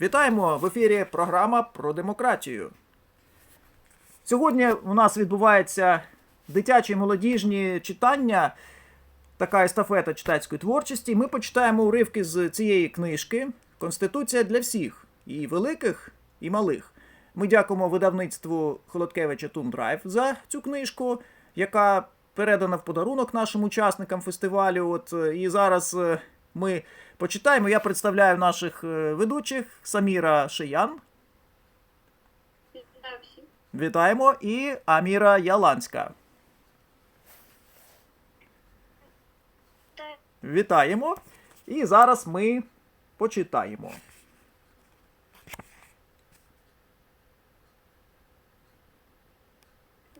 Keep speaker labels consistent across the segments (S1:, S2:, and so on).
S1: Вітаємо в ефірі програма про демократію. Сьогодні у нас відбувається дитячі молодіжні читання, така естафета читацької творчості. Ми почитаємо уривки з цієї книжки Конституція для всіх, і великих, і малих. Ми дякуємо видавництву Холодкевича Тундрайв за цю книжку, яка передана в подарунок нашим учасникам фестивалю. От е, і зараз е, ми почитаємо. Я представляю наших е, ведучих Саміра Шиян. Вітаємо і Аміра Яланська. Вітаємо. І зараз ми почитаємо.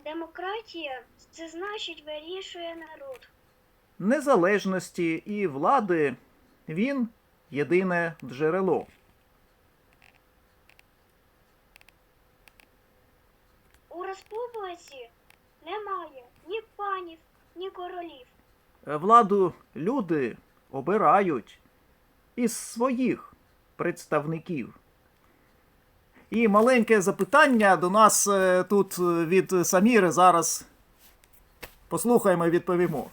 S2: демократія це значить вирішує народ.
S1: Незалежності і влади він єдине джерело.
S2: У республіці немає ні панів, ні королів.
S1: Владу люди обирають із своїх представників. І маленьке запитання до нас е, тут е, від Саміри зараз послухаємо і відповімо.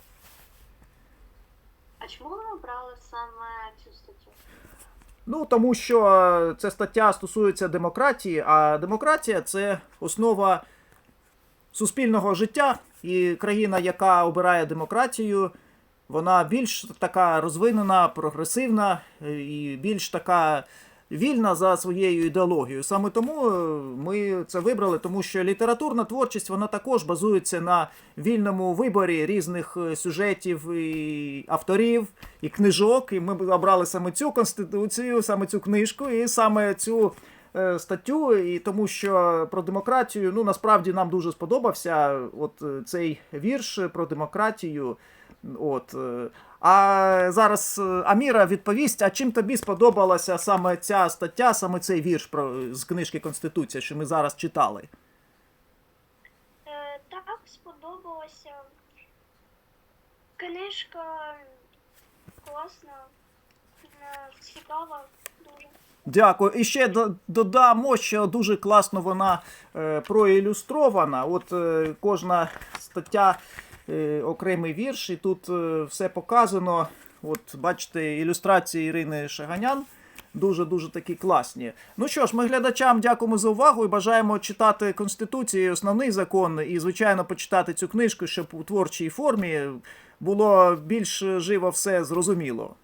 S2: А чому ви обрали саме цю статтю?
S1: Ну, тому що е, ця стаття стосується демократії, а демократія це основа суспільного життя. І країна, яка обирає демократію, вона більш така розвинена, прогресивна і більш така вільна за своєю ідеологією. Саме тому е, ми це вибрали, тому що літературна творчість вона також базується на вільному виборі різних е, сюжетів і авторів і книжок. І ми обрали саме цю конституцію, саме цю книжку, і саме цю е, статтю. І тому що про демократію, ну насправді нам дуже сподобався от цей вірш про демократію. От. е, А зараз е, Аміра відповість, а чим тобі сподобалася саме ця стаття, саме цей вірш про, з книжки Конституція, що ми зараз читали?
S2: Е, так сподобалася. Книжка класна, цікава дуже.
S1: Дякую. І ще додамо, що дуже класно вона е, проілюстрована. От е, кожна стаття е, окремий вірш, і тут е, все показано. От бачите, ілюстрації Ірини Шаганян. Дуже дуже такі класні. Ну що ж, ми глядачам дякуємо за увагу і бажаємо читати Конституцію, основний закон, і, звичайно, почитати цю книжку, щоб у творчій формі було більш живо все зрозуміло.